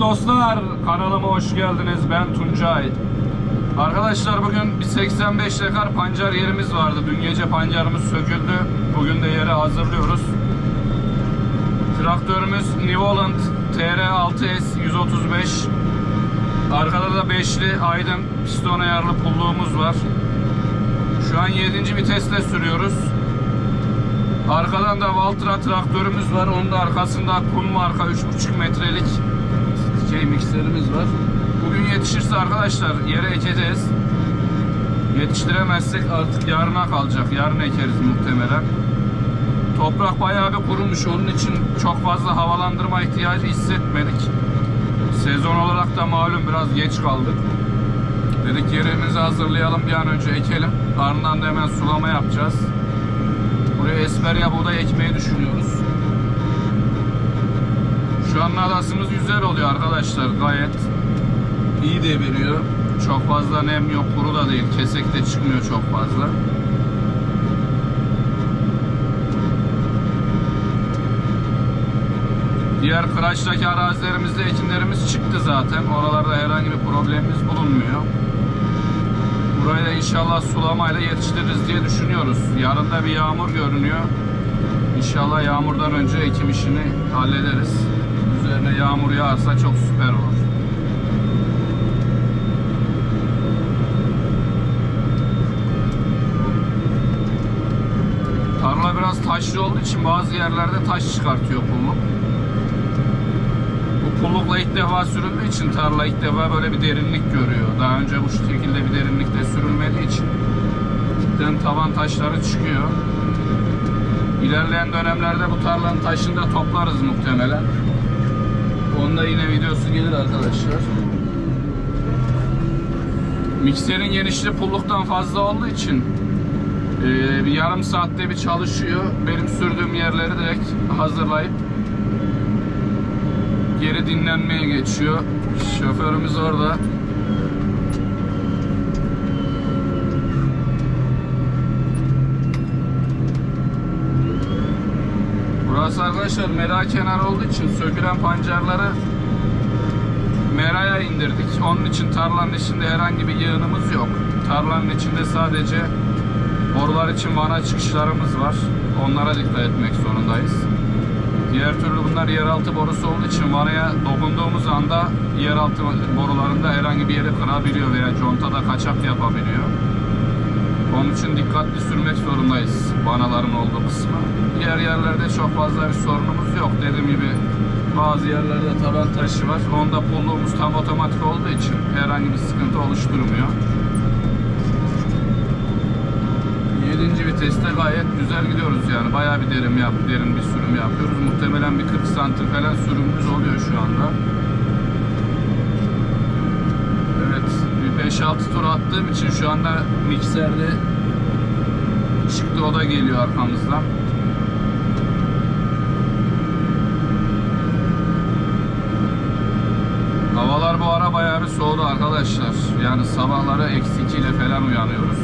Dostlar kanalıma hoş geldiniz. Ben Tuncay. Arkadaşlar bugün bir 85 dekar pancar yerimiz vardı. Dün gece pancarımız söküldü. Bugün de yere hazırlıyoruz. Traktörümüz New Holland TR6S 135. Arkada da beşli Aydın piston ayarlı pulluğumuz var. Şu an 7. viteste sürüyoruz. Arkadan da Valtra traktörümüz var. Onun da arkasında Kun marka 3,5 metrelik şey mikserimiz var. Bugün yetişirse arkadaşlar yere ekeceğiz. Yetiştiremezsek artık yarına kalacak. Yarın ekeriz muhtemelen. Toprak bayağı bir kurumuş. Onun için çok fazla havalandırma ihtiyacı hissetmedik. Sezon olarak da malum biraz geç kaldık. Dedik yerimizi hazırlayalım bir an önce ekelim. Ardından da hemen sulama yapacağız. Buraya esmerya buğday ekmeği düşünüyoruz. Şu an adasımız güzel oluyor arkadaşlar. Gayet iyi de veriyor. Çok fazla nem yok, kuru da değil. Kesek de çıkmıyor çok fazla. Diğer Kıraç'taki arazilerimizde ekinlerimiz çıktı zaten. Oralarda herhangi bir problemimiz bulunmuyor. Burayı da inşallah sulamayla yetiştiririz diye düşünüyoruz. Yarın da bir yağmur görünüyor. İnşallah yağmurdan önce ekim işini hallederiz. Üzerine yağmur yağarsa çok süper olur. Tarla biraz taşlı olduğu için bazı yerlerde taş çıkartıyor pulluk. Bu pullukla ilk defa sürüldüğü için tarla ilk defa böyle bir derinlik görüyor. Daha önce bu şekilde bir derinlikte sürülmediği için cidden tavan taşları çıkıyor. İlerleyen dönemlerde bu tarlanın taşını da toplarız muhtemelen. Onda yine videosu gelir arkadaşlar. Mikserin genişliği pulluktan fazla olduğu için e, bir yarım saatte bir çalışıyor. Benim sürdüğüm yerleri direkt hazırlayıp geri dinlenmeye geçiyor. Şoförümüz orada. Burası arkadaşlar mera kenarı olduğu için sökülen pancarları meraya indirdik. Onun için tarlanın içinde herhangi bir yığınımız yok. Tarlanın içinde sadece borular için vana çıkışlarımız var. Onlara dikkat etmek zorundayız. Diğer türlü bunlar yeraltı borusu olduğu için vanaya dokunduğumuz anda yeraltı borularında herhangi bir yeri kırabiliyor veya contada kaçak yapabiliyor. Onun için dikkatli sürmek zorundayız vanaların olduğu kısmı. Diğer yerlerde çok fazla bir sorunumuz yok. Dediğim gibi bazı yerlerde taban taşı var. Onda pulluğumuz tam otomatik olduğu için herhangi bir sıkıntı oluşturmuyor. 7. viteste gayet güzel gidiyoruz yani. Bayağı bir derin, yap, derin bir sürüm yapıyoruz. Muhtemelen bir 40 santim falan sürümümüz oluyor şu anda. Evet, bir 5-6 tur attığım için şu anda mikserde çıktı o da geliyor arkamızdan. Havalar bu ara bayağı soğudu arkadaşlar. Yani sabahları eksi 2 ile falan uyanıyoruz.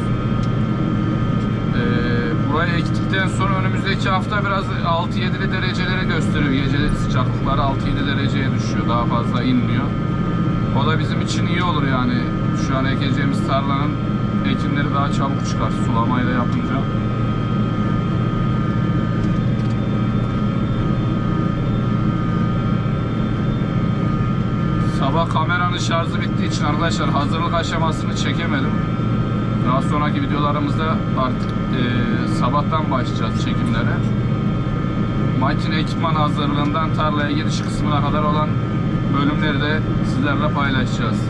Ee, burayı ektikten sonra önümüzdeki hafta biraz 6-7'li dereceleri gösteriyor. Gece sıcaklıkları 6-7 dereceye düşüyor. Daha fazla inmiyor. O da bizim için iyi olur yani. Şu an ekeceğimiz tarlanın ekinleri daha çabuk çıkar sulamayla yapınca. Sabah kameranın şarjı bittiği için arkadaşlar hazırlık aşamasını çekemedim. Daha sonraki videolarımızda artık e, sabahtan başlayacağız çekimlere. Makine ekipman hazırlığından tarlaya giriş kısmına kadar olan bölümleri de sizlerle paylaşacağız.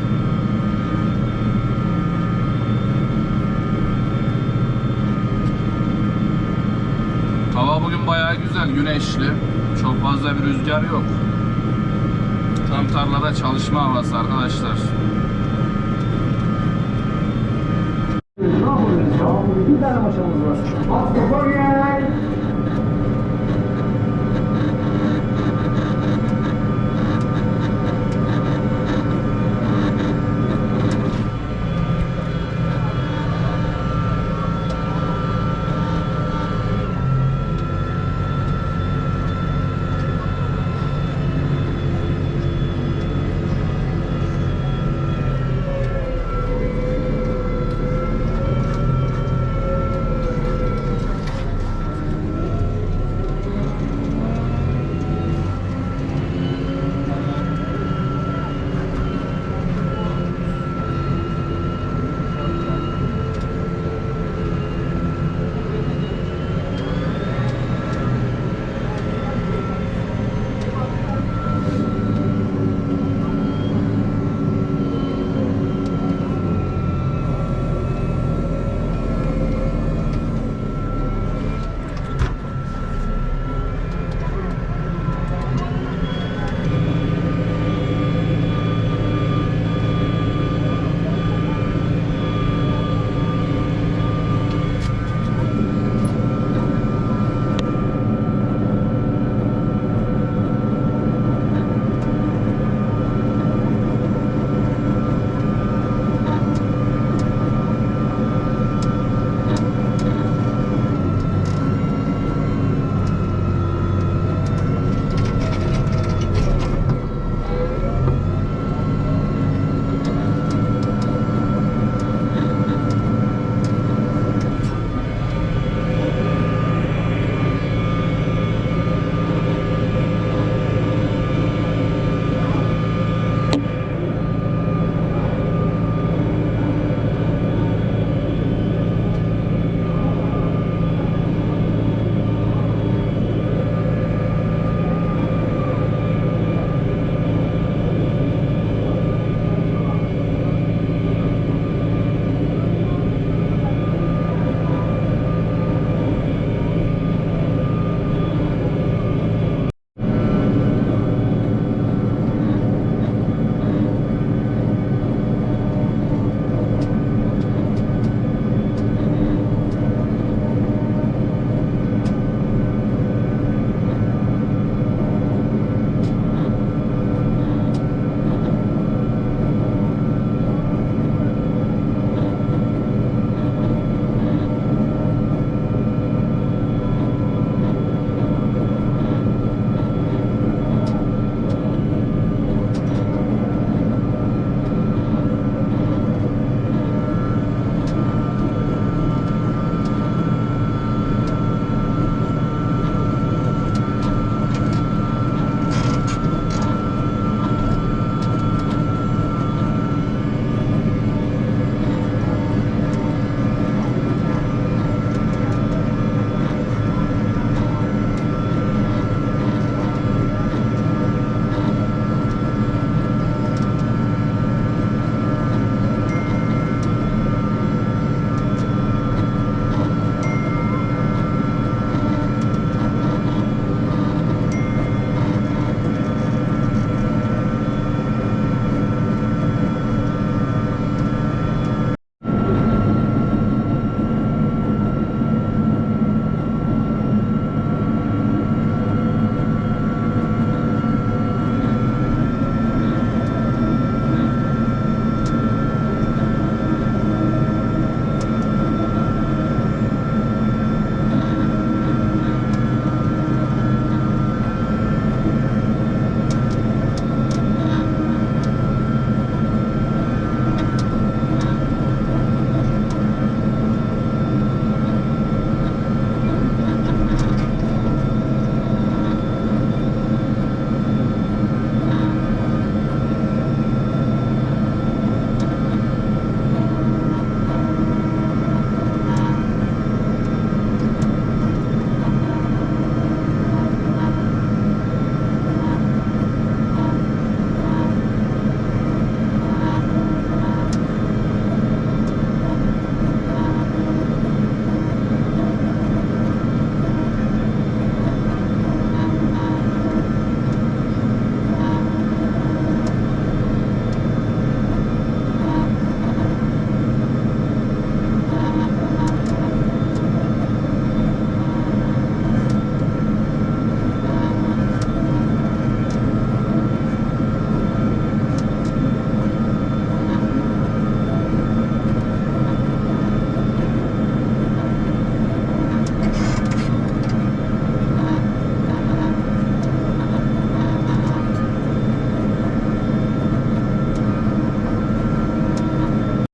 Hava bugün bayağı güzel, güneşli. Çok fazla bir rüzgar yok. Tam tarlada çalışma havası arkadaşlar. Bir tane maşamız var. Kafa gel.